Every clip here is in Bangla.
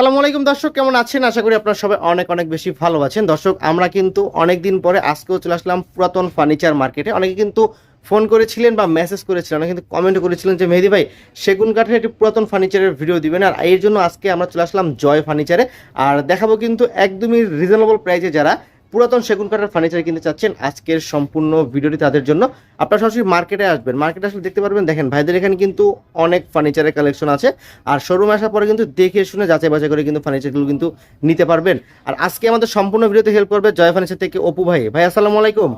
সালামু আলাইকুম দর্শক, কেমন আছেন? আশা করি আপনারা সবাই অনেক অনেক বেশি ভালো আছেন। দর্শক, আমরা কিন্তু অনেক দিন পরে আজকেও চলে আসলাম পুরাতন ফার্নিচার মার্কেটে। অনেকে কিন্তু ফোন করেছিলেন বা মেসেজ করেছিলেন, অনেকে কিন্তু কমেন্ট করেছিলেন যে, মেহেদি ভাই, সেগুন কাঠের একটি পুরাতন ফার্নিচারের ভিডিও দিবেন। আর এর জন্য আজকে আমরা চলে আসলাম জয় ফার্নিচারে। আর দেখাবো কিন্তু একদমই রিজনেবল প্রাইসে যারা পুরাতন সেগুন কাঠের ফার্নিচার কিনতে চাচ্ছেন আজকের সম্পূর্ণ ভিডিওটি তাদের জন্য। আপনারা সরাসরি মার্কেটে আসবেন। মার্কেটে আসলে দেখতে পারবেন দেখেন ভাইদের এখানে কিন্তু অনেক ফার্নিচারের কালেকশন আছে। আর শোরুমে আসার পরে কিন্তু দেখে শুনে যাচাই বাছাই করে কিন্তু ফার্নিচারগুলো কিন্তু নিতে পারবেন। আর আজকে আমাদের সম্পূর্ণ ভিডিওতে হেল্প করবে জয় ফার্নিচার থেকে অপু ভাই। ভাই আসসালামু আলাইকুম।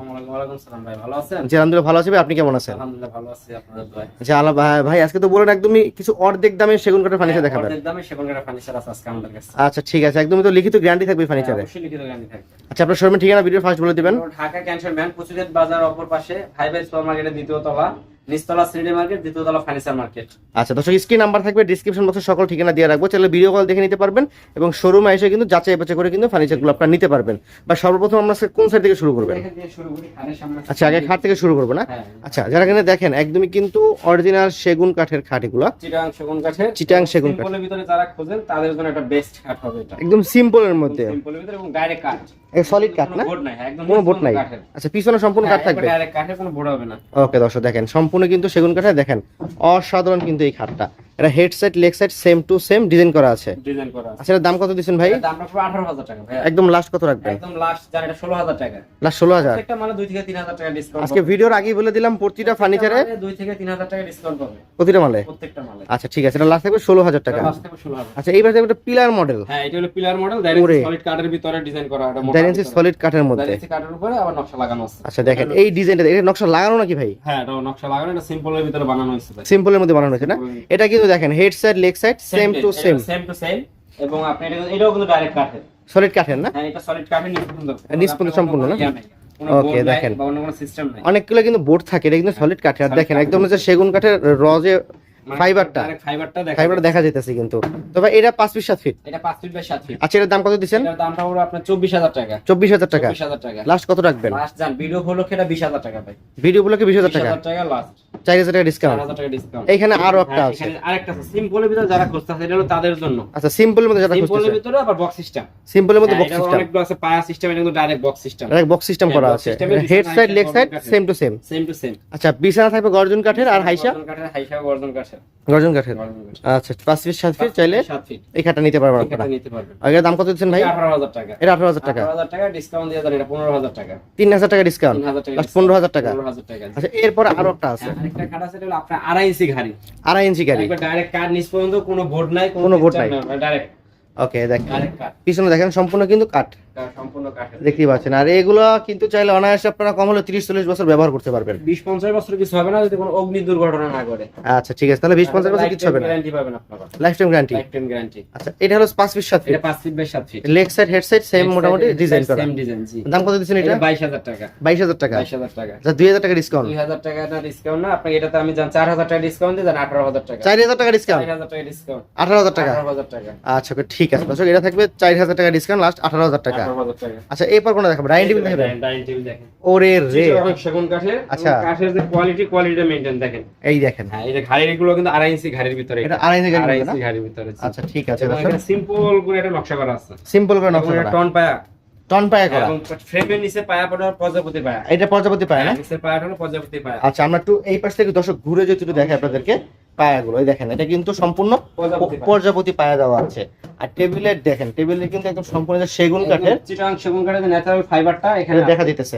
ভালো আছেন? জি আলহামদুলিল্লাহ ভালো আছি ভাই। আপনি কেমন আছেন? আচ্ছা ভাই- ভাই আজকে তো বলেন একদমই কিছু অর্ধেক দামে সেগুন কাঠের ফার্নিচার দেখাবেন। আমাদের কাছে। আচ্ছা ঠিক আছে। একদমই তো লিখিত গ্যারান্টি থাকবে ফার্নিচারে আচ্ছা আপনার শোরুমের ঠিকানা ভিডিও ফার্স্ট বলে দিবেন। ঢাকা ক্যান্টনমেন্ট ব্যাংক কুচিরেট বাজার অপর পাশে হাই বাই সুপার মার্কেটের দ্বিতীয় তলা নিচতলা সিডি মার্কেট দ্বিতীয় তলা ফার্নিচার মার্কেট। আচ্ছা দর্শক স্ক্রিন নাম্বার থাকবে ডিসক্রিপশন বক্সে সকল ঠিকানা দিয়ে রাখব। চাইলে ভিডিও কল দেখে নিতে পারবেন এবং শোরুমে এসে কিন্তু যাচাই বাছাই করে কিন্তু ফার্নিচারগুলো আপনারা নিতে পারবেন। বা সর্বপ্রথম আমরা কোন সাইড থেকে শুরু করবেন? এখান থেকে শুরু করি খানের সামনে আচ্ছা আগে খাট থেকে শুরু করব না? হ্যাঁ। আচ্ছা যারা এখানে দেখেন একদমই কিন্তু অরিজিনাল সেগুন কাঠের খাট এগুলো চিটাং সেগুন কাঠের। চিটাং সেগুন কাঠ। সিম্পলের ভিতরে যারা খোঁজেন তাদের জন্য একটা বেস্ট কাঠ হবে এটা। একদম সিম্পলের মধ্যে। সিম্পলের ভিতরে এবং ডাইরেক্ট কাঠ সলিড কাঠ না? নাই হ্যাঁ, কোনো বোট নাই? আচ্ছা পিছনে সম্পূর্ণ কাঠ থাকবে? কাঠের কোনো বোর্ড হবে না। ওকে দর্শক দেখেন সম্পূর্ণ কিন্তু সেগুন কাঠে দেখেন অসাধারণ কিন্তু এই খাটটা এটা head side leg side same to same design করা আছে। ডিজাইন করা আছে। আচ্ছা দাম কত দিচ্ছেন ভাই? পুরো আঠারো হাজার টাকা ভাই একদম লাস্ট কত রাখবেন? একদম লাস্ট জান এটা ষোলো হাজার টাকা। লাস্ট ষোলো হাজার? প্রত্যেকটা মানে দুই থেকে তিন হাজার টাকা ডিসকাউন্ট আজকে ভিডিওর আগেই বলে দিলাম প্রতিটা ফার্নিচারে দুই থেকে তিন হাজার টাকা ডিসকাউন্ট পাবে। প্রতিটা মালে? প্রত্যেকটা মালে। আচ্ছা ঠিক আছে এটা লাস্ট থাকবে ষোলো হাজার টাকা। লাস্ট থেকে ষোলো হাজার। আচ্ছা এইবার থাকবে একটা পিলার মডেল হ্যাঁ এটা হলো পিলার মডেল ওরে। সলিড কাঠের ভিতরে ডিজাইন করা এটা মোটা ডাইরেন্সি সলিড কাঠের মধ্যে। ডাইরেন্সি কাঠের উপরে আবার নকশা লাগানো আছে। আচ্ছা দেখেন এই ডিজাইনটা এটা নকশা লাগানো নাকি ভাই? হ্যাঁ এটা নকশা লাগানো এটা সিম্পলের ভিতরে বানানো হয়েছে ভাই। সিম্পলের মধ্যে বানানো হয়েছে না? এটা কিন্তু দেখেন head side leg side same to same same to same এবং আপনি এটা এটাও কিন্তু ডাইরেক্ট কাঠের সলিড কাঠের না? হ্যাঁ এটা সলিড কাঠের নিচ পর্যন্ত সম্পূর্ণ না? ওকে দেখেন। অনেকগুলো কিন্তু বোর্ড থাকে এটা কিন্তু সলিড কাঠের আর দেখেন একদম হচ্ছে সেগুন কাঠের রজে ফাইবারটা ফাইবারটা ফাইবারটা দেখা যাইতেছে কিন্তু। তবে এটা পাঁচ পিস সাত ফিট এটা 5 ফিট বাই 7 ফিট আচ্ছা এটার দাম কত দিচ্ছেন? এটার দামটা হলো আপনার 24000 টাকা। চব্বিশ হাজার টাকা। 24000 টাকা। লাস্ট কত রাখবেন? লাস্ট জান ভিডিও হলো এটা 20000 টাকা ভাই। ভিডিও গুলোকে বিশ হাজার টাকা? 20000 টাকা লাস্ট চার হাজার টাকা ডিসকাউন্ট 4000 টাকা ডিসকাউন্ট এইখানে আরও একটা আছে। এখানে আরেকটা আছে। সিম্পলের ভিতরে যারা খুঁজতেছে এটা হলো তাদের জন্য। আচ্ছা সিম্পলের মধ্যে যারা সিম্পলের খুঁজতেছে। ভিতরে আবার বক্স সিস্টেম সিম্পলের মধ্যে বক্স সিস্টেম অনেকগুলো আছে পায়া সিস্টেম এটা কিন্তু direct box system box system করা হ্যাঁ, আছে। Head side leg side same to same same to same আচ্ছা বিছানা থাকবে গর্জন কাঠের আর হাইসা? কাঠের হাইসা গর্জন কাঠের। গর্জন কাঠের? আচ্ছা পাঁচ ফিট সাত ফিট চাইলে এই খাটটা নিতে পারবেন আপনারা। আগের দাম কত দিচ্ছেন ভাই? 18000 টাকা। এটা আঠারো হাজার টাকা। টাকা ডিসকাউন্ট দিয়ে এটা 15000 টাকা। তিন হাজার টাকা ডিসকাউন্ট 3000 টাকা লাস্ট পনেরো হাজার টাকা। 15000 আচ্ছা এরপরে আরও একটা আছে। হ্যাঁ, আরেকটা খাট আছে হলো আপনার আড়াই ইঞ্চি ঘাড়ি। আড়াই ইঞ্চি গাড়ি ডাইরেক্ট নিচ পর্যন্ত কোনো বোর্ড নাই কোনো board নাই। ডাইরেক্ট ওকে দেখেন। পিছনে দেখেন সম্পূর্ণ কিন্তু কাঠ। দেখতেই পাচ্ছেন। আর এগুলো কিন্তু চাইলে অনায়াসে আপনারা কম হলে তিরিশ চল্লিশ বছর ব্যবহার করতে পারবেন। বিশ পঞ্চাশ বছর কিছু হবে না যদি কোনো অগ্নি দুর্ঘটনা না করে আচ্ছা ঠিক আছে। তাহলে বিশ পঞ্চাশ বছর কিছু হবে না। গ্যারান্টি পাবেন আপনারা। Life time guarantee life time guarantee আচ্ছা এটা হলো পাঁচ ফিট সাত ফিট পাঁচ ফিট বাই সাত feet leg side head side same মোটামুটি ডিজাইন করা। সেম ডিজাইন জি। দাম কত দিচ্ছেন এটা? বাইশ হাজার টাকা। বাইশ হাজার টাকা। বাইশ হাজার টাকা। আচ্ছা দুই হাজার টাকা ডিসকাউন্ট দুই হাজার টাকা না ডিসকাউন্ট না আপনাকে এটাতে আমি জান চার হাজার টাকা ডিসকাউন্ট দিয়ে দেন আঠারো হাজার টাকা। চার হাজার টাকা ডিসকাউন্ট চার হাজার টাকা ডিসকাউন্ট আঠারো হাজার টাকা? আঠারো হাজার টাকা। আচ্ছা ঠিক আছে। দর্শক এটা থাকবে চার হাজার টাকা ডিসকাউন্ট লাস্ট আঠারো হাজার টাকা। টাকা আচ্ছা এরপর কোনো দেখাবো ডাইনিং টেবিল দেখাবেন? ডাইনিং টেবিল দেখেন। ওরে রে। সেগুন কাঠের আচ্ছা। কাঠের যে কোয়ালিটি কোয়ালিটিটা মেইনটেইন দেখেন। এই দেখেন। হ্যাঁ এই যে ঘাড়ির এগুলো কিন্তু আড়াই ইঞ্চি ঘাড়ির ভিতরে। এটা আড়াই ইঞ্চি ঘাড়ির ভিতরে। আচ্ছা ঠিক আছে সিম্পল করে একটা নকশা করা আছে। সিম্পল করে নকশা করা। টন পায়া টন পায়া করা। ফ্রেমের নিচে পায়া পড়া প্রজাপতি পায়া। এটা প্রজাপতি পায় না? নিচের পায়াটা হলো প্রজাপতি পায়া। আচ্ছা আমরা একটু এই পাশ থেকে দর্শক ঘুরে যদি একটু দেখে আপনাদেরকে পায়াগুলো। এই দেখেন এটা কিন্তু সম্পূর্ণ প্রজাপতি পায়া। দেওয়া আছে। আর টেবিলের দেখেন টেবিলের কিন্তু একদম সম্পূর্ণ যে সেগুন কাঠের চিটাং সেগুন কাঠের ন্যাচারাল ফাইবারটা এখানে দেখা দিতেছে।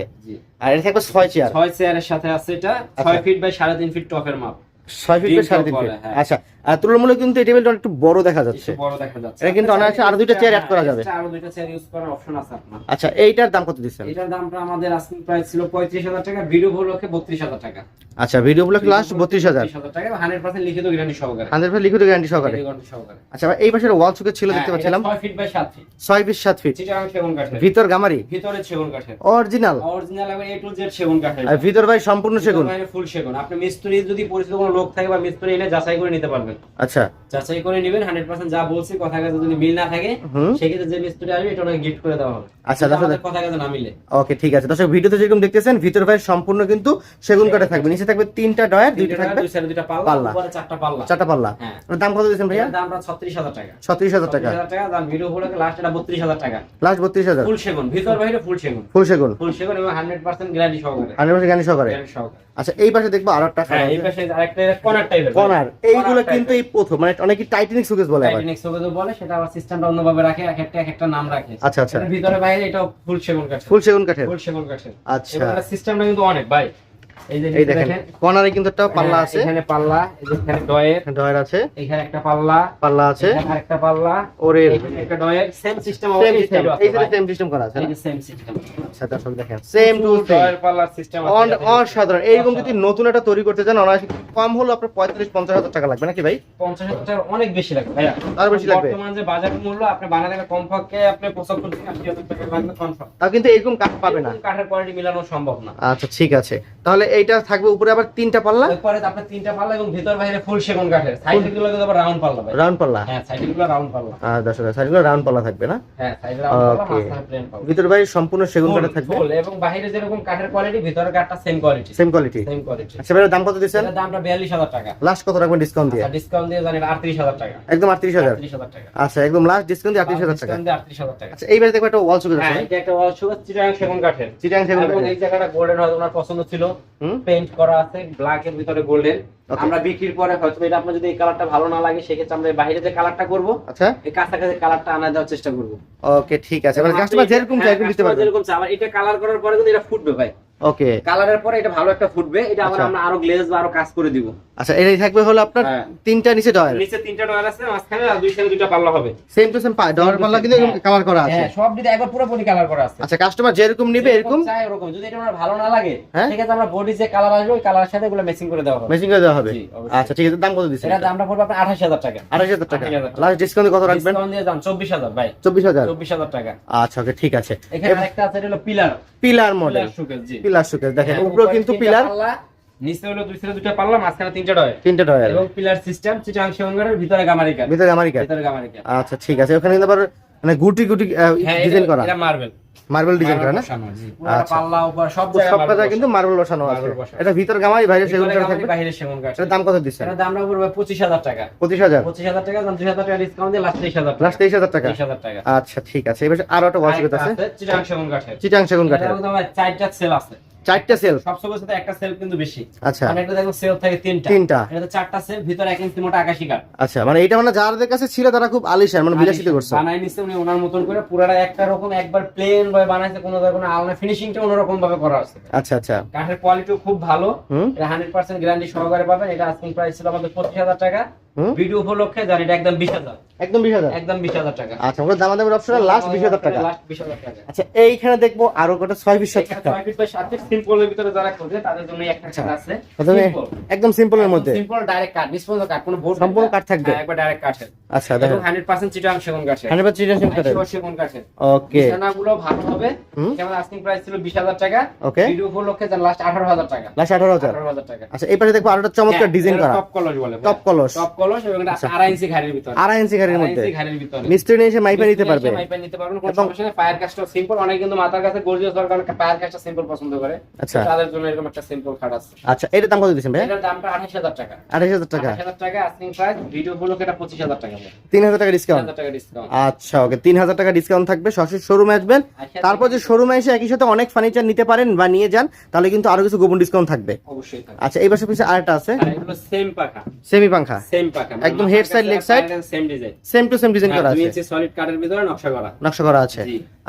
আর এটা থাকবে ছয় চেয়ার। ছয় চেয়ারের সাথে আছে এটা। ছয় ফিট বাই সাড়ে তিন ফিট টপের মাপ। ছয় ফিট তিন সাড়ে তিন ফিট হ্যাঁ। আচ্ছা আর তুলনামূলক কিন্তু এই টেবিলটা একটু বড় দেখা যাচ্ছে। বড় দেখা যাচ্ছে। এটা কিন্তু অনায়াসে আরও দুইটা চেয়ার অ্যাড করা যাবে। আরও দুইটা চেয়ার ইউজ করার অপশন আছে আপনার। আচ্ছা এইটার দাম কত দিচ্ছেন? এটার দামটা আমাদের আস্কিং প্রাইস ছিল পঁয়ত্রিশ হাজার টাকা ভিডিও উপলক্ষে বত্রিশ হাজার টাকা। আচ্ছা ভিডিও ব্লক লাস্ট বত্রিশ হাজার। বত্রিশ হাজার টাকা হান্ড্রেড পার্সেন্ট লিখিত গ্যারান্টি সহকারে। হান্ড্রেড পার্সেন্ট লিখিত গ্যারান্টি সহকারে। গ্যারান্টি সহকারে। আচ্ছা এই পাশের ওয়াল সুকের ছিল দেখতে হ্যাঁ, পাচ্ছিলাম। এটা ছয় ফিট বাই সাত ফিট ছয় ফিট সাত ফিট চিটাং সেগুন কাঠের। ভিতর গামারি। ভিতরে সেগুন কাঠের। অরিজিনাল অরিজিনাল এবং এ টু জেড সেগুন কাঠের। আর ভিতর ভাই সম্পূর্ণ সেগুন। ফুল সেগুন। আপনি মিস্ত্রি যদি পরিচিত কোনো লোক থাকে বা মিস্ত্রি এনে যাচাই করে নিতে পারবেন। আচ্ছা। যাচাই করে নেবেন হান্ড্রেড পার্সেন্ট যা বলছি কথা কাজে যদি মিল না থাকে সেক্ষেত্রে যে মিস্ত্রি আসবে এটা ওনাকে গিফট করে দেওয়া হবে। আচ্ছা, দর্শক- কথা কাজে না মিলে। ওকে ঠিক আছে। দর্শক ভিডিওতে যেরকম দেখতেছেন ভিতর ভাই সম্পূর্ণ কিন্তু সেগুন কাঠে থাকবে নিচে থাকবে তিনটা ডয়ার দুইটা থাকবে দুই সাইডে দুইটা পাল্লা। উপরে চারটা পাল্লা। চারটা পাল্লা। হ্যাঁ। দাম কত দিয়েছেন ভাইয়া? এটার দামটা ছত্রিশ হাজার টাকা। ছত্রিশ হাজার টাকা। হাজার টাকা দাম ভিডিও লাস্ট এটা বত্রিশ হাজার টাকা। লাস্ট বত্রিশ হাজার। ফুল সেগুন ভিতর বাইরে ফুল সেগুন। ফুল সেগুন। ফুল সেগুন এবং হান্ড্রেড পার্সেন্ট গ্যারান্টি সহকারে। হান্ড্রেড পার্সেন্ট গানি সহকারে। গ্যারান্টি সহকারে। আচ্ছা এই পাশে দেখব আরও একটা হ্যাঁ এই পাশে আরেকটা কর্নার টাইপের কর্নার এইগুলো কিন্তু এই প্রথম মানে অনেকে টাইটানিক সুকেস বলে টাইটানিক সোগেজও বলে সেটা আবার সিস্টেমটা অন্যভাবে রাখে এক একটা এক একটা নাম রাখে। আচ্ছা আচ্ছা। ভিতরে বাইরে এটা ফুল সেগুন কাঠের। ফুল সেগুন কাঠের। ফুল সেগুন কাঠের। আচ্ছা। সিস্টেমটা কিন্তু অনেক ভাই। এই দেখেন কর্নারে কিন্তু একটা পাল্লা হ্যাঁ, আছে। এখানে পাল্লা এখানে ডয়ের। ডয়ার আছে। এখানে একটা পাল্লা। পাল্লা আছে। এখানে আরেকটা পাল্লা। ওরে একটা drawer. Same system same system এই সেম সিস্টেম করা আছে এই সেম সিস্টেম আচ্ছা দর্শক দেখেন সেম টু সেম ডয়ের পাল্লার সিস্টেম অসাধারণ। এইরকম যদি নতুন একটা তৈরি করতে চান অনায়াসে কম হলো আপনার পঁয়তাল্লিশ পঞ্চাশ হাজার টাকা লাগবে নাকি ভাই? পঞ্চাশ হাজার টাকার অনেক বেশি লাগবে ভাইয়া। আরও বেশি লাগবে? বর্তমান যে বাজার মূল্য আপনি বানাতে গেলে কমপক্ষে আপনি পঁচাত্তর থেকে আশি হাজার টাকা লাগবে কনফার্ম তাও কিন্তু এরকম কাঠ পাবে না। কাঠের কোয়ালিটি মিলানো সম্ভব না। আচ্ছা ঠিক আছে। তাহলে এইটা থাকবে উপরে আবার তিনটা পাল্লা? এরপরে আপনার তিনটা পাল্লা এবং ভেতর বাইরে ফুল সেগুন কাঠের। সাইডে গুলো আবার রাউন্ড পাল্লা ভাই। রাউন্ড পাল্লা? হ্যাঁ সাইডে গুলো রাউন্ড পাল্লা। আর দশ হাজার। সাইডগুলো রাউন্ড পাল্লা থাকবে না? হ্যাঁ সাইডে রাউন্ড পাল্লা মাঝখানে প্লেন পাল্লা। ভিতর ভাই সম্পূর্ণ সেগুন কাঠে থাকবে? ফুল এবং বাইরে যেরকম কাঠের কোয়ালিটি ভিতরের কাঠটা same quality same quality same quality আচ্ছা ভাই দাম কত দিচ্ছেন? এটার দামটা বিয়াল্লিশ হাজার টাকা। লাস্ট কত রাখবেন ডিসকাউন্ট দিয়ে? ডিসকাউন্ট দিয়ে জানেন আটত্রিশ হাজার টাকা। একদম আটত্রিশ হাজার? আটত্রিশ হাজার টাকা। আচ্ছা একদম লাস্ট ডিসকাউন্ট দিয়ে আটত্রিশ হাজার টাকা। ডিসকাউন্ট দিয়ে আটত্রিশ হাজার টাকা। আচ্ছা এইবারে দেখব একটা ওয়াল হ্যাঁ আছে। এটা একটা ওয়াল সুগার চিটাং সেগুন কাঠের। চিটাং সেগুন কাঠের। এই জায়গাটা গোল্ডেন হয়তো ওনার পছন্দ ছিল। পেইন্ট করা আছে ব্ল্যাক এর ভিতরে গোল্ডেন Okay. আমরা বিক্রির পরে হয়তো এটা আপনার যদি এই কালারটা ভালো না লাগে সেক্ষেত্রে আমরা এই বাইরে যে কালারটা করব আচ্ছা। এই কাছাকাছি কালারটা আনা দেওয়ার চেষ্টা করব। ওকে ঠিক আছে। মানে কাস্টমার যেরকম চাই এরকম দিতে পারবেন। যেরকম চাই, আবার এটা কালার করার পরে কিন্তু এটা ফুটবে ভাই। ওকে কালারের পরে এটা ভালো একটা ফুটবে এটা আবার আচ্ছা। আমরা আরও গ্লেজ বা আরও কাজ করে দিব। আচ্ছা এটাই থাকবে হলো আপনার হ্যাঁ। তিনটা নিচে ডয়ার নিচে তিনটা ডয়ার আছে মাঝখানে আর দুই সাইডে দুইটা পাল্লা হবে। সেম টু সেম ডয়ার পাল্লা কিন্তু এরকম কালার করা আছে। হ্যাঁ সব দিকে একবার পুরোপুরি কালার করা আছে। আচ্ছা কাস্টমার যেরকম নিবে এরকম চাই ওরকম যদি এটা আমার ভালো না লাগে হ্যাঁ? সেক্ষেত্রে আমরা বডি যে কালার আসবে ওই কালারের সাথে এগুলো ম্যাচিং করে দেওয়া হবে। মেশিন করে দেওয়া হবে। আচ্ছা ঠিক আছে দাম কত দিচ্ছেন এটার দামটা পড়বে আপনার আঠাশ হাজার টাকা। আড়াইশ হাজার টাকা। 28,000 টাকা। লাস্ট ডিসকাউন্ট কত রাখবেন? ডিসকাউন্ট দিয়ে দাম চব্বিশ হাজার ভাই। চব্বিশ হাজার। চব্বিশ হাজার টাকা। আচ্ছা ওকে ঠিক আছে। এখানে আরেকটা আছে এটা হলো pillar pillar model pillar pillar showcase দেখেন হ্যাঁ, উপরেও উপরে কিন্তু পিলার। নিচে হলো দুই সাইডে দুটো পাল্লা মাঝখানে তিনটা ডয় তিনটা ডয়ার এবং পিলার সিস্টেম সেটা অংশ অঙ্গারের ভিতরে গামারিকা ভিতরে গামারিকা ভিতরে গামারিকা আচ্ছা ঠিক আছে ওখানে কিন্তু আবার মানে গুটি গুটি হ্যাঁ ডিজাইন করা। এটা মার্বেল মার্বেল ডিজাইন করা না? আচ্ছা। পাল্লা উপর সব সব কথা কিন্তু মার্বেল বসানো আছে। এটা ভিতর গামাই বাইরে সেগুন কাঠ থাকবে? বাইরে সেগুন কাঠ এটা দাম কত দিচ্ছেন? এটার দাম পড়বে পঁচিশ হাজার টাকা। পঁচিশ হাজার? পঁচিশ হাজার টাকা দাম দুই হাজার টাকা ডিসকাউন্ট দিয়ে লাস্ট 23000 টাকা। লাস্ট তেইশ হাজার টাকা? তেইশ হাজার টাকা। আচ্ছা ঠিক আছে। এবার আরও একটা ওয়াশ আরেকটা আছে। চিটাং সেগুন কাঠের। চিটাং সেগুন কাঠের। চারটা সেল আছে। চারটা সেল সব সাথে একটা সেল কিন্তু বেশি। আচ্ছা। মানে একটা দেখো সেল থাকে তিনটা। তিনটা। এটা চারটা সেল ভিতরে এক ইঞ্চি মোটা আকাশি কাঠ। আচ্ছা মানে এটা মানে যাদের কাছে ছিল তারা খুব আলিশান মানে বিলাসিত করছে। বানাই নিচ্ছে উনি ওনার মতন করে পুরাটা একটা রকম একবার প্লেন ভাবে বানাইছে কোনো জায়গায় কোনো আলাদা ফিনিশিংটা অন্যরকম ভাবে করা আছে। আচ্ছা আচ্ছা। কাঠের কোয়ালিটিও খুব ভালো। এটা হান্ড্রেড পার্সেন্ট গ্যারান্টি সহকারে পাবেন। এটা আস্কিং প্রাইস ছিল আমাদের পঁচিশ হাজার টাকা। হুম? ভিডিও উপলক্ষে জানি এটা একদম বিশ হাজার। একদম বিশ হাজার? একদম বিশ হাজার টাকা। আচ্ছা ওগুলো দামাদামের অপশন লাস্ট বিশ হাজার টাকা। লাস্ট বিশ হাজার টাকা। আচ্ছা এইখানে দেখব আরও কটা ছয় বিশ এখানে টাকা ছয় ফিট বাই সাত ফিট সিম্পলের ভিতরে যারা খোঁজে তাদের জন্য একটা আচ্ছা। আছে। একদম সিম্পলের মধ্যে। সিম্পল ডাইরেক্ট কোনো বোর্ড সম্পূর্ণ থাকবে? একবার ডাইরেক্ট আচ্ছা হান্ড্রেড পার্সেন্ট চিটাং সেগুন কাঠের হান্ড্রেড পার্সেন্ট কাঠের একশো সেগুন ওকে বিছানাগুলো ভালো হবে। যেমন আস্কিং প্রাইস ছিল বিশ হাজার টাকা। ওকে ভিডিও উপলক্ষে যান লাস্ট আঠারো হাজার টাকা। লাস্ট আঠারো হাজার। আঠারো হাজার টাকা। আচ্ছা এই পাশে দেখব আরও একটা চমৎকার ডিজাইন করা। টপ কলস বলে। টপ কলস টপ কলস এবং এটা আচ্ছা। ইঞ্চি ঘাড়ির ভিতরে। আড়াই ইঞ্চি মধ্যে। ঘাড়ির ভিতরে। মিস্ত্রি নিয়ে এসে মাইপে নিতে পারবে। মাইপে নিতে পারবেন কোনো সমস্যা নেই। ফায়ার সিম্পল অনেক কিন্তু মাথার কাছে গর্জিয়াস দরকার ফায়ার কাজটা সিম্পল পছন্দ করে। আচ্ছা। তাদের জন্য এরকম একটা সিম্পল খাট আছে। আচ্ছা এটার দাম কত ভাই এটার দামটা টাকা। প্রাইস ভিডিও এটা ডিসকাউন্ট ডিসকাউন্ট আচ্ছা ওকে তিন হাজার টাকা ডিসকাউন্ট থাকবে সরাসরি শোরুমে আসবেন। তারপর যে শোরুমে এসে একই সাথে অনেক ফার্নিচার নিতে পারেন বা নিয়ে যান তাহলে কিন্তু আরও কিছু গোপন ডিসকাউন্ট থাকবে। অবশ্যই থাকবে। আচ্ছা এই পাশে পিছিয়ে আরেকটা আছে। এগুলো সেম পাখা। সেমি পাংখা। সেম পাখা একদম head side leg side? Same design same to same design করা আছে। ইঞ্চি সলিড কাঠের ভিতরে নকশা করা। নকশা করা আছে।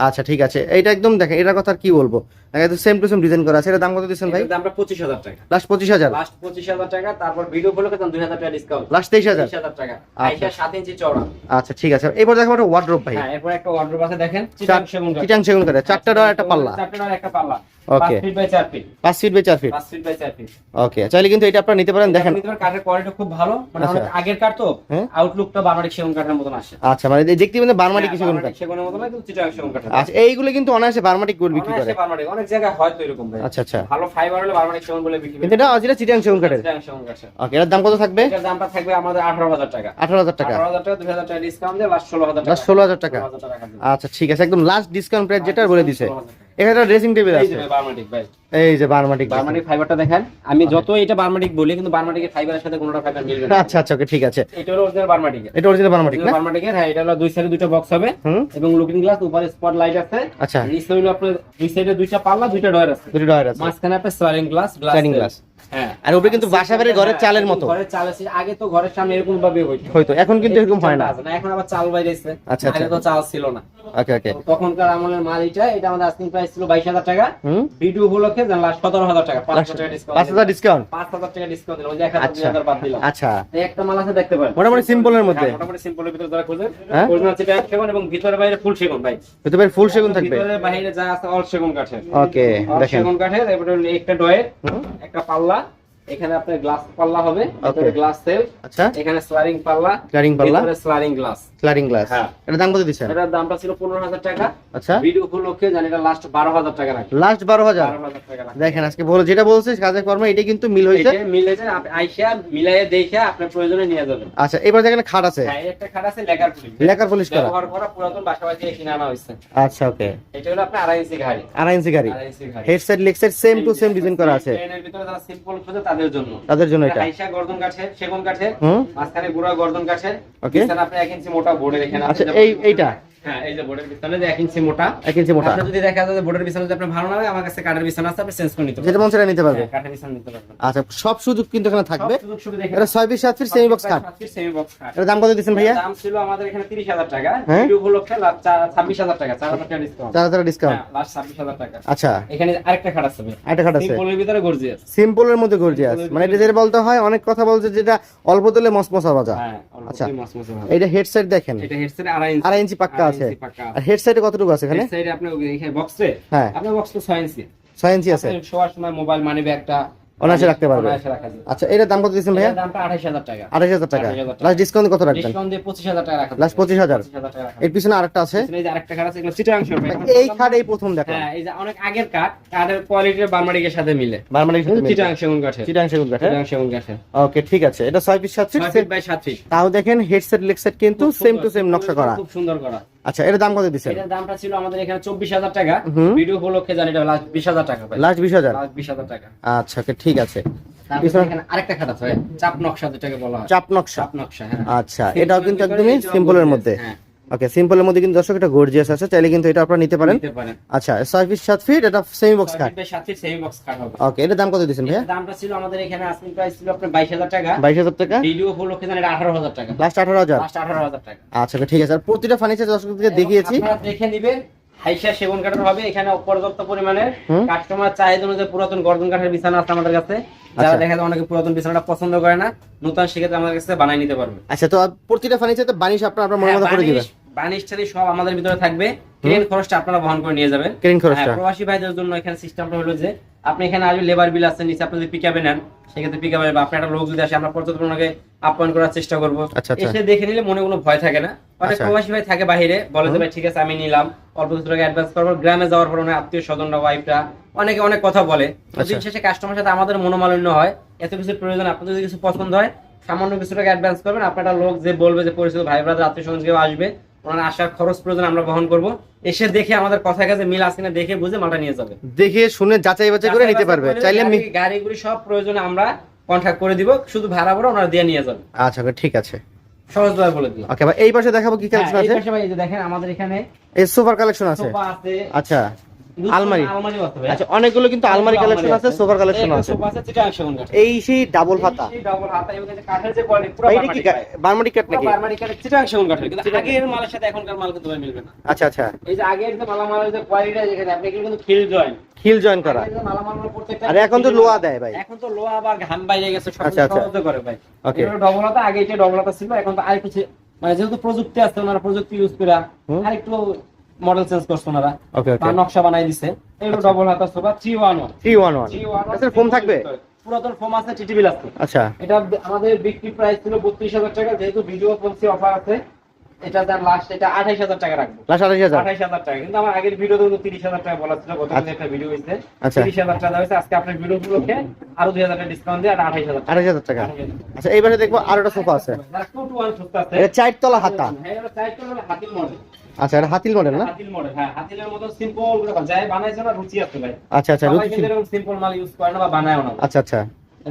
আচ্ছা ঠিক আছে। এটা একদম দেখেন এটার কথা আর কি বলব? একদম সেম টু সেম ডিজাইন করা আছে দাম কত দিচ্ছেন ভাই? দামটা পঁচিশ হাজার টাকা। লাস্ট পঁচিশ হাজার? লাস্ট পঁচিশ হাজার টাকা তারপর ভিডিও উপলক্ষে দুই হাজার টাকা ডিসকাউন্ট লাস্ট তেইশ হাজার? টাকা। আচ্ছা। আইসা সাত ইঞ্চি চওড়া। আচ্ছা ঠিক আছে। এরপর দেখো একটা ওয়ার্ড্রোপ ভাই। হ্যাঁ এরপর একটা ওয়ার্ড্রোব আছে দেখেন চিটাং সেগুন কাঠ। চিটাং সেগুন চারটা ডলার একটা পাল্লা। চারটে ডলার একটা পাল্লা। পাঁচ ওকে ফিট বাই চার ফিট পাঁচ ফিট বাই চার ফিট পাঁচ ফিট বাই চার ফিট ওকে চাইলে কিন্তু এটা আপনারা নিতে পারেন দেখেন। দেখেন কাঠের কোয়ালিটি খুব ভালো। মানে আচ্ছা। অনেক আগের কাঠ তো হ্যাঁ। আউটলুকটা বার্মাটিক সেগুন কাঠের মতন আসে। আচ্ছা মানে দেখতে পারেন বারমাটি কিছু কোন বার্মাটিক সেগুনের মতন কিন্তু চিটাগাং সেগুন কাঠের আচ্ছা এইগুলো কিন্তু অনায়াসে বারমাটিক গোল্ড বিক্রি করে। অনায়াসে অনেক জায়গায় হয়তো এরকম ভাই। আচ্ছা আচ্ছা। ভালো ফাইবার হলে বার্মাটিক সেগুন বলে বিক্রি কিন্তু এটা অজিরা চিটাং সেগুন কাঠের। চিটাগাং সেগুন কাঠের। ওকে দাম কত থাকবে? দামটা থাকবে আমাদের আঠারো হাজার টাকা। আঠারো হাজার টাকা। টাকা টাকা ডিসকাউন্ট দিয়ে লাস্ট ষোলো হাজার টাকা। লাস্ট টাকা। 16,000 টাকা। আচ্ছা ঠিক আছে একদম লাস্ট ডিসকাউন্ট প্রাইস যেটা বলে দিছে। 16,000 টাকা। এখানে ড্রেসিং টেবিল আছে। বার্মাটিক এই যে বারমাটিক বার্মাটিক ফাইবারটা দেখেন। আমি যত এটা বার্মাটিক বলি কিন্তু বার্মাটিকের ফাইবারের সাথে কোনোটা ফাইবার মিলবে না। আচ্ছা আচ্ছা ওকে ঠিক আছে। এটা হলো অরিজিনাল বার্মাটিকের এটা অরিজিনাল বার্মাটিক না? বার্মাটিকের হ্যাঁ এটা হলো দুই সাইডে দুটো বক্স হবে। এবং লুকিং গ্লাস উপরে স্পট লাইট আছে। আচ্ছা। নিচে হলো আপনার দুই সাইডে দুইটা পাল্লা দুইটা ডয়ার আছে। দুইটা ডয়ার আছে। মাঝখানে আপনার স্লাইডিং গ্লাস গ্লাস আর উপরে কিন্তু বাসা বাড়ির ঘরের চালের মতো। ঘরের চাল আছে। আগে তো ঘরের সামনে এরকম ভাবে হইতো। হয়তো এখন কিন্তু এরকম হয় না। এখন আবার চাল বাইরেছে। আচ্ছা, আগে আচ্ছা। তো চাল ছিল না। ওকে ওকে। তখনকার আমলের মাল এটা এটা আমাদের প্রাইস ছিল বাইশ হাজার টাকা। ভিডিও উপলক্ষে লাস্ট সতেরো হাজার টাকা। পাঁচ হাজার টাকা ডিসকাউন্ট পাঁচ হাজার ডিসকাউন্ট পাঁচ হাজার টাকা ডিসকাউন্ট দিলাম। ওই যে আচ্ছা। হাজার বাদ দিলাম। আচ্ছা। এই একটা মাল আছে দেখতে পারেন। মোটামুটি সিম্পলের মধ্যে। হ্যাঁ, মোটামুটি সিম্পলের ভিতরে যারা খোঁজেন হ্যাঁ? চিটাগাং সেগুন এবং ভিতরে বাইরে ফুল সেগুন ভাই। হতে পারে ফুল সেগুন থাকবে। ভিতরে বাইরে যা আছে অল সেগুন কাঠের। ওকে দেখেন। সেগুন কাঠের এবারে একটা ডয়ের একটা পাল্লা এখানে আপনার গ্লাস পাল্লা হবে গ্লাস সেল আচ্ছা। এখানে স্লারিং পাল্লা ক্লারিং পাল্লা। স্লারিং গ্লাস গ্লাস হ্যাঁ। এটা দাম কত দিচ্ছেন? এটার দামটা ছিল পনেরো হাজার টাকা। আচ্ছা। ভিডিও উপলক্ষে জানি এটা লাস্ট বারো হাজার টাকা রাখি। লাস্ট বারো হাজার? বারো হাজার টাকা দেখেন আজকে বলো যেটা বলছে কাজে কর্ম এটা কিন্তু মিল হয়েছে। এটা মিলে আপনি আইসা মিলাইয়ে দেখে আপনার প্রয়োজনে নিয়ে যাবেন। আচ্ছা এবার দেখেন খাট আছে। হ্যাঁ একটা খাট আছে লেকার পুলিশ। লেকার পলিশ করা। ব্যবহার করা পুরাতন কিনে আনা হয়েছে। আচ্ছা ওকে। এটা হলো আপনার আড়াই ইঞ্চি গাড়ি আড়াই ইঞ্চি গাড়ি আড়াই inch head side leg same to same design করা আছে। ট্রেনের ভিতরে যারা সিম্পল খোঁজে তাদের জন্য। তাদের জন্য এটা। আইসা গর্দন কাঠের সেগুন কাঠের মাঝখানে গুড়া গর্দন কাঠের. বিছানা আপনি এক ইঞ্চি মোটা এখানে আচ্ছা এই এইটা। হ্যাঁ এই যে বোর্ডের বিছানা যে এক ইঞ্চি মোটা। এক ইঞ্চি মোটা। যদি দেখা যায় যে বোর্ডের বিছানা যদি আপনার ভালো না লাগে আমার কাছে কাঠের বিছানা আছে আপনি চেঞ্জ করে নিতে যেটা মন সেটা নিতে পারবে হ্যাঁ, কাঠের বিছানা নিতে পারবেন। আচ্ছা সব সুযোগ কিন্তু এখানে থাকবে। এটা piece semi box semi box কাঠ দাম কত ভাইয়া? দাম ছিল আমাদের এখানে 30000 টাকা। হ্যাঁ? ভিডিও উপলক্ষে লাস্ট 26000 টাকা 4000 টাকা ডিসকাউন্ট চার হাজার ডিসকাউন্ট হ্যাঁ লাস্ট 26000 টাকা। আচ্ছা। এখানে আরেকটা খাট আছে একটা খাট আছে। সিম্পলের ভিতরে গর্জিয়াস সিম্পলের মধ্যে গর্জিয়াস মানে এটা যেটা বলতে হয় অনেক কথা বলছে যেটা অল্প তেলে মসমসা ভাজা। হ্যাঁ আচ্ছা। করে মাছ মাছ হবে। এইটা হেড সাইড দেখেন। এটা হেডসেট আড়াই ইঞ্চি। আড়াই ইঞ্চি পাক্কা আছে। আর হেড সাইডে কতটুকু আছে এখানে? হেড সাইডে আপনি এখানে বক্সে হ্যাঁ। আপনার বক্স তো 6 ইঞ্চি। ছয় ইঞ্চি আছে। শোয়ার সময় মোবাইল মানি ব্যাগটা অনায়াসে রাখতে পারবে। আচ্ছা এটার দাম কত দিচ্ছেন ভাইয়া? দামটা 28000 টাকা। আঠাশ হাজার টাকা। 28,000 টাকা। লাস্ট ডিসকাউন্ট কত রাখবেন? ডিসকাউন্ট দিয়ে 25000 টাকা রাখা লাস্ট 25000 এর পিছনে আরেকটা আছে? এই যে আরেকটা কাঠ আছে এগুলো এই খাট এই প্রথম দেখো। হ্যাঁ এই যে অনেক আগের কাঠ কোয়ালিটির বার্মাটিকের সাথে মিলে। সেগুন চিটাং সেগুন কাঠে সেগুন কাঠের। ওকে ঠিক আছে। এটা ছয় পিস সাত ছয় পিস ফিট বাই সাত ফিট তাও দেখেন হেডসেট লেগসেট কিন্তু সেম টু সেম নকশা করা। খুব সুন্দর করা। আচ্ছা এর দাম কত দিছেন এর দামটা ছিল আমাদের এখানে চব্বিশ হাজার টাকা। হুম। ভিডিও উপলক্ষে জানি এটা লাস্ট বিশ হাজার টাকা ভাই। লাস্ট বিশ হাজার? লাস্ট বিশ হাজার টাকা। আচ্ছা ঠিক আছে। আরেকটা খাট আছে চাপ নকশা যেটাকে বলা হয়। চাপ নকশা। চাপ নকশা হ্যাঁ। আচ্ছা এটাও কিন্তু একদমই সিম্পলের মধ্যে। হ্যাঁ, ওকে সিম্পলের মধ্যে কিন্তু দর্শক এটা গর্জিয়াস আছে চাইলে কিন্তু এটা আপনারা নিতে পারেন। আচ্ছা ছয় ফিট সাত ফিট এটা semi box cut feet by সাত ফিট সেমি বক্স কাট হবে। ওকে এটা দাম কত দিচ্ছেন ভাইয়া? দামটা ছিল আমাদের এখানে আসলে প্রাইস ছিল আপনার বাইশ হাজার টাকা। বাইশ হাজার টাকা? ভিডিও উপলক্ষে জানি এটা আঠারো হাজার টাকা। লাস্ট আঠারো হাজার? লাস্ট আঠারো হাজার টাকা। আচ্ছা ঠিক আছে। আর প্রতিটা ফার্নিচার দর্শকদেরকে দেখিয়েছি। আপনারা দেখে নিবেন। হাইসা সেগুন কাঠের হবে। এখানে পর্যাপ্ত পরিমাণে হুম। কাস্টমার চাহিদা অনুযায়ী পুরাতন গর্দন কাঠের বিছানা আছে আমাদের কাছে। যারা আচ্ছা। দেখা যায় অনেকে পুরাতন বিছানাটা পছন্দ করে না নতুন সেক্ষেত্রে আমাদের কাছে বানাই নিতে পারবে। আচ্ছা তো প্রতিটা ফার্নিচার বানিশ আপনার আপনার মনের হ্যাঁ, মতো করে দিবেন? বানিশ সব আমাদের ভিতরে থাকবে। ট্রেন খরচটা আপনারা বহন করে নিয়ে যাবেন। ক্রেন খরচটা। হ্যাঁ, প্রবাসী ভাইদের জন্য এখানে সিস্টেমটা হলো যে আপনি এখানে আসবে লেবার বিল আছে নিচে আপনি যদি পিকাবে নেন সেক্ষেত্রে পিকাবে বা আপনার একটা লোক যদি আসে আমরা পর্যটন ওনাকে আপ্যায়ন করার চেষ্টা করব। আচ্ছা, আচ্ছা। এসে দেখে নিলে মনে কোনো ভয় থাকে না। অনেক। প্রবাসী ভাই থাকে বাইরে বলে যে ভাই ঠিক আছে আমি নিলাম। অল্প কিছু টাকা অ্যাডভান্স করব গ্রামে যাওয়ার পর অনেক আত্মীয় স্বজনরা ওয়াইফরা অনেকে অনেক কথা বলে। আচ্ছা। দিন শেষে কাস্টমার সাথে আমাদের মনোমালিন্য হয়। এত কিছু প্রয়োজন আপনাদের যদি কিছু পছন্দ হয় সামান্য কিছু টাকা অ্যাডভান্স করবেন। আপনার লোক যে বলবে যে পরিচিত ভাই ব্রাদার আত্মীয় স্বজন কেউ আসবে ওনার আসার খরচ প্রয়োজন আমরা বহন করব। এসে দেখে আমাদের কথা কাছে মিল আছে না দেখে বুঝে মালটা নিয়ে যাবে। দেখে শুনে যাচাই বাছাই করে নিতে পারবে। চাইলে গাড়িগুলি সব প্রয়োজনে আমরা কন্ট্যাক্ট করে দিব শুধু ভাড়া ভাড়া ওনারা দিয়ে নিয়ে যাবে। আচ্ছা ঠিক আছে। সহজভাবে বলে দিলাম ওকে ভাই এই পাশে দেখাবো কি হ্যাঁ, কালেকশন এই পাশে ভাই এই যে দেখেন আমাদের এখানে এই সোফার কালেকশন আছে সোফা আছে আচ্ছা আলমারি। আছে। আচ্ছা অনেকগুলো কিন্তু আলমারি কালেকশন আছে সোফার কালেকশন আছে আছে কাঠ। এই সেই ডাবল পাতা এই হাতা এবং কাঠের যে quality, পুরো এটা কি। বারমাটি পুরো নাকি বার্মাটিক কাঠের চিটাগাং সেগুন কাঠের। কিন্তু আগের মালের সাথে এখনকার মাল কিন্তু মিলবে না। আচ্ছা আচ্ছা এই যে আগের যে মালামালের যে কোয়ালিটি যেখানে আপনি কিন্তু খিল জয়েন হিল জয়েন করা। আর এখন তো লোহা দেয় ভাই। এখন তো লোহা আবার ঘাম বাইরে গেছে সব আচ্ছা, আচ্ছা। করে ভাই। Okay. এটা ডবল হাতা আগে এটা ডবল হাতা ছিল এখন তো আরেকটু মানে যেহেতু প্রযুক্তি আছে ওনারা প্রযুক্তি ইউজ করে। আরেকটু মডেল চেঞ্জ করছে ওনারা। ওকে ওকে নকশা বানাই দিছে। আচ্ছা। ডবল হাতা sofa three one one three one one three one আচ্ছা ফোম থাকবে? পুরাতন ফোম আছে টিটিবিল আছে আচ্ছা। এটা আমাদের বিক্রি প্রাইস ছিল বত্রিশ হাজার টাকা যেহেতু ভিডিও পলিসি অফার আছে এটা তার লাস্ট এটা টাকা রাখব লাস্ট টাকা কিন্তু আমার আগের ভিডিওতে টাকা বলা ছিল গতকাল আচ্ছা। একটা ভিডিও হয়েছে আচ্ছা। টাকা হয়েছে আজকে আপনার ভিডিও গুলোকে আরও দুই হাজার টাকা ডিসকাউন্ট দিয়ে আর টাকা আঠাশ হাজার টাকা 28,000 টাকা। আচ্ছা এইবারে দেখব আরও একটা সোফা আছে এটা হাতা হ্যাঁ, এটা হাতির model। আচ্ছা এটা হাতিল মডেল না model, হ্যাঁ, হাতিলের মতো করে বানায়। যাই বানাইছে না, রুচি আছে ভাই। আচ্ছা আচ্ছা রুচি কিন্তু মাল use করে না বা বানায়ও না। আচ্ছা আচ্ছা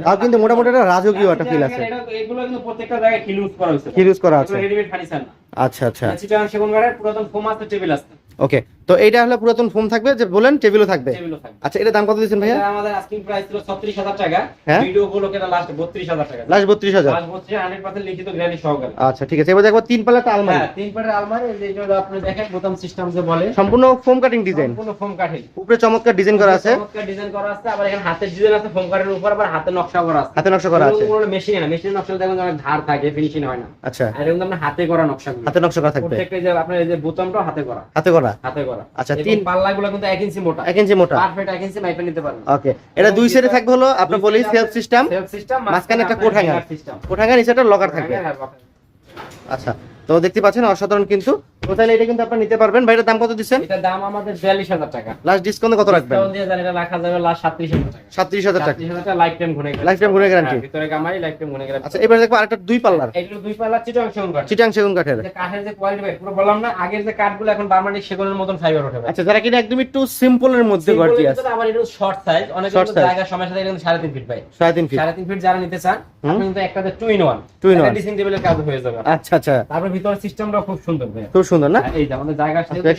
তাও কিন্তু মোটামুটি একটা রাজকীয় একটা ফিল আছে এগুলো কিন্তু প্রত্যেকটা জায়গায় কিল ইউজ করা হয়েছে। হিল ইউজ করা আছে রেডিমেড ফার্নিচার না। আচ্ছা আচ্ছা চিটাগাং সেগুন কাঠের পুরাতন foam আছে, টেবিল আছে। ওকে তো এইটা হলো পুরাতন ফোম থাকবে যে বলেন টেবিলও থাকবে। থাকবে। আচ্ছা এটা দাম কত দিচ্ছেন ভাইয়া? আমাদের asking price ছিল 36,000 টাকা। হ্যাঁ? ভিডিও গুলোকে এটা last 32,000 টাকা। লাস্ট বত্রিশ হাজার। Last 32,000 100% লিখিত গ্যারান্টি সহকারে। আচ্ছা ঠিক আছে। এবার দেখব তিন পাল্লাটা আলমারি। হ্যাঁ, তিন পাটের আলমারি, এই যে আপনি দেখেন বোতাম সিস্টেম যে বলে। সম্পূর্ণ ফোম কাটিং ডিজাইন সম্পূর্ণ ফোম কাঠের উপরে চমৎকার ডিজাইন করা আছে। চমৎকার ডিজাইন করা আছে আবার এখানে হাতের ডিজাইন আছে ফোম কাঠের উপর আবার হাতে নকশা করা আছে। হাতে নকশা করা আছে। পুরো মেশিন না। মেশিনের নকশা দেখুন অনেক ধার থাকে ফিনিশিং হয় না। আচ্ছা। আর এরকম আপনার হাতে করা নকশা হাতে নকশা করা থাকবে। প্রত্যেকটা যে আপনার এই যে বোতামটা হাতে করা। হাতে করা। হাতে করা। আচ্ছা, তিন- পাল্লাগুলো কিন্তু 1 ইঞ্চি মোটা। ইঞ্চি মোটা। পারফেক্ট 1 ইঞ্চি মাইপে নিতে পারবেন। ওকে এটা দুই সাইডে থাকবে হলো আপনি বলি সেলফ সিস্টেম সেলফ সিস্টেম মাঝখানে একটা কোঠাঙ্গা সিস্টেম কোঠাঙ্গার নিচে একটা লকার থাকবে। আচ্ছা তো দেখতে পাচ্ছেন অসাধারণ কিন্তু। তো তাহলে এটা কিন্তু আপনারা নিতে পারবেন। ভাই এটার দাম কত দিচ্ছেন? এটা দাম আমাদের 42000 টাকা। লাস্ট ডিসকাউন্ট কত রাখবেন? ডিসকাউন্ট দিয়ে জানেন এটা রাখা যাবে লাস্ট 37000 টাকা। সাতত্রিশ হাজার টাকা। 37000 টাকা লাইফ টাইম ঘুরে গেলে Lifetime ঘুরে guarantee? ভিতরে গামারি লাইফ টাইম ঘুরে গেলে আচ্ছা এবার দেখব আরেকটা দুই পাল্লার। এগুলো দুই পাল্লা চিটাং সেগুন কাঠ। চিটাং সেগুন কাঠের। যে কাঠের যে কোয়ালিটি ভাই পুরো বললাম না আগের যে কাঠগুলো এখন বারমানি সেগুলোর মতন ফাইবার ওঠে ভাই। আচ্ছা যারা কিনা একদম একটু সিম্পলের মধ্যে গর্জিয়াস। ভিতরে আবার একটু শর্ট সাইজ অনেক জায়গা সময় সাথে কিন্তু সাড়ে তিন ফিট ভাই। সাড়ে তিন ফিট সাড়ে তিন ফিট যারা নিতে চান আপনি কিন্তু একটাতে two in one Two in one। Dressing টেবিলের কাজ হয়ে যাবে। আচ্ছা আচ্ছা। তারপর ভিতরে সিস্টেমটা খুব সুন্দর ভাই খুব সুন্দর না? এই যে আমাদের জায়গা আচ্ছা, এটা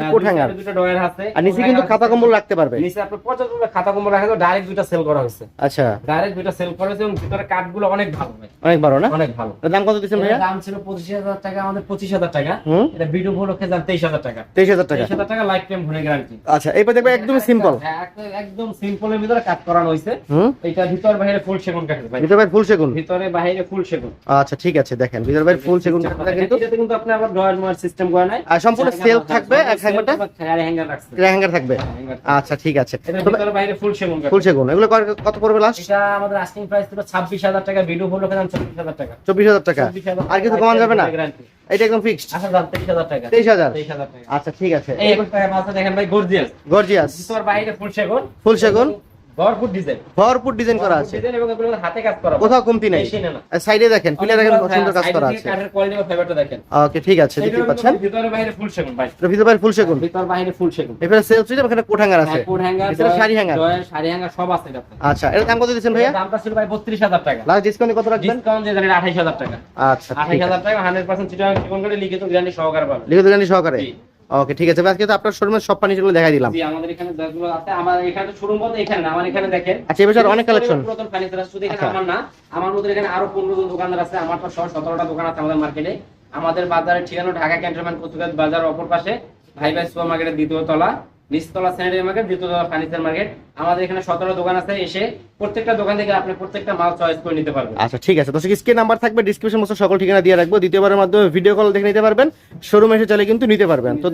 হ্যাঁ, coat দুটো ডয়ার আছে। আর নিচে কিন্তু খাতা কম্বল রাখতে পারবে। নিচে আপনার পর্যাপ্ত খাতা কম্বল রাখা তো ডাইরেক্ট দুইটা সেল করা হয়েছে। আচ্ছা। ডাইরেক্ট দুইটা সেল করা হয়েছে এবং ভিতরে কাঠগুলো অনেক ভালো ভাই অনেক বড় না? অনেক ভালো। দাম কত দিচ্ছেন ভাইয়া? দাম ছিল পঁচিশ হাজার টাকা আমাদের এটা ভিডিও উপলক্ষে লাইফ টাইম ঘুরে গ্যারান্টি আচ্ছা এবার দেখবে একদম সিম্পল হ্যাঁ, একদম সিম্পলের ভিতরে করানো হয়েছে। এটা ভিতর বাইরে ফুল সেগুন কাঠের ভাই ভিতরে ভাই ফুল সেগুন? ভিতরে বাইরে ফুল সেগুন। আচ্ছা ঠিক আছে দেখেন। ভিতরে ফুল সেগুন এটাতে কিন্তু আপনি আবার ডয়ার মোয়ার সিস্টেম করে নাই। আর সম্পূর্ণ self থাকবে, এক হ্যাঙ্গারটা? হ্যাঙ্গার রাখছে হ্যাঙ্গার থাকবে। আচ্ছা ঠিক আছে। তবে বাইরে ফুল সেগুন ফুল সেগুন এগুলো কত- কত পড়বে লাস্ট এটা আমাদের আস্কিং প্রাইস ছিল ছাব্বিশ হাজার টাকা ভিডিও দাম চব্বিশ হাজার টাকা। চব্বিশ হাজার টাকা? আর কিছু কমান যাবে না? এটা একদম ফিক্সড আচ্ছা দাম তেইশ হাজার টাকা। তেইশ হাজার? টাকা। আচ্ছা ঠিক আছে। এই একটা মাথা দেখেন ভাই গর্জিয়াস গর্জিয়াস ভিতর বাইরে ফুল সেগুন ফুল সেগুন ভরপুর ডিজাইন ভরপুর ডিজাইন করা আছে। ডিজাইন এবং এগুলো হাতে কাজ করা। কোথাও কমতি নেই। সাইডে দেখেন পিলে দেখেন কত সুন্দর কাজ করা আছে। কাঠের কোয়ালিটি বা ফাইবারটা দেখেন। ওকে ঠিক আছে দেখতে পাচ্ছেন। ভিতরে বাইরে ফুল সেগুন ভাই। ভিতরে ভাই ফুল সেগুন? ভিতর বাইরে ফুল সেগুন। এখানে এখানে কোঠাঙ্গার আছে। Coat hanger sari hanger sari hanger সব আছে আচ্ছা এর দাম কত ভাইয়া? দামটা ছিল ভাই বত্রিশ হাজার টাকা। লাস্ট ডিসকাউন্ট কত রাখবেন? ডিসকাউন্ট দিয়ে জানেন আঠাইশ হাজার টাকা। আচ্ছা আঠাইশ ঠিক আছে। হাজার টাকা হান্ড্রেড পার্সেন্ট চিটাং জীবন করে লিখিত গ্যারান্টি সহকারে পাবেন। লিখিত গানি সহকারে। ওকে ঠিক আছে। আজকে তো আপনার শোরুমের সব ফার্নিচারগুলো দেখাই দিলাম। জি আমাদের এখানে যেগুলো আছে। আমার এখানে শোরুম বলতে এখানে না আমার এখানে দেখেন। আচ্ছা এবার অনেক কালেকশন পুরাতন ফার্নিচার আছে শুধু এখানে আচ্ছা। আমার না আমার মধ্যে এখানে আরও পনেরো জন দোকানদার আছে আমার তো সহ সতেরোটা দোকান আছে আমাদের মার্কেটে আমাদের বাজারের ঠিকানা ঢাকা ক্যান্টনমেন্ট পত্রিকা বাজার অপর পাশে ভাই ভাই সুপার মার্কেটের দ্বিতীয় তলা নিচতলা স্যানিটারি মার্কেট দ্বিতীয় তলা ফার্নিচার মার্কেট। আমাদের এখানে সতেরো দোকান আছে এসে প্রত্যেকটা দোকান থেকে আপনি প্রত্যেকটা মাল চয়েস করে নিতে পারবেন। আচ্ছা ঠিক আছে। দর্শক স্ক্রিন নাম্বার থাকবে ডিসক্রিপশন বক্সে সকল ঠিকানা দিয়ে রাখব। দ্বিতীয়বারের মাধ্যমে ভিডিও কল দেখে নিতে পারবেন। শোরুমে এসে চলে কিন্তু নিতে পারবেন। তো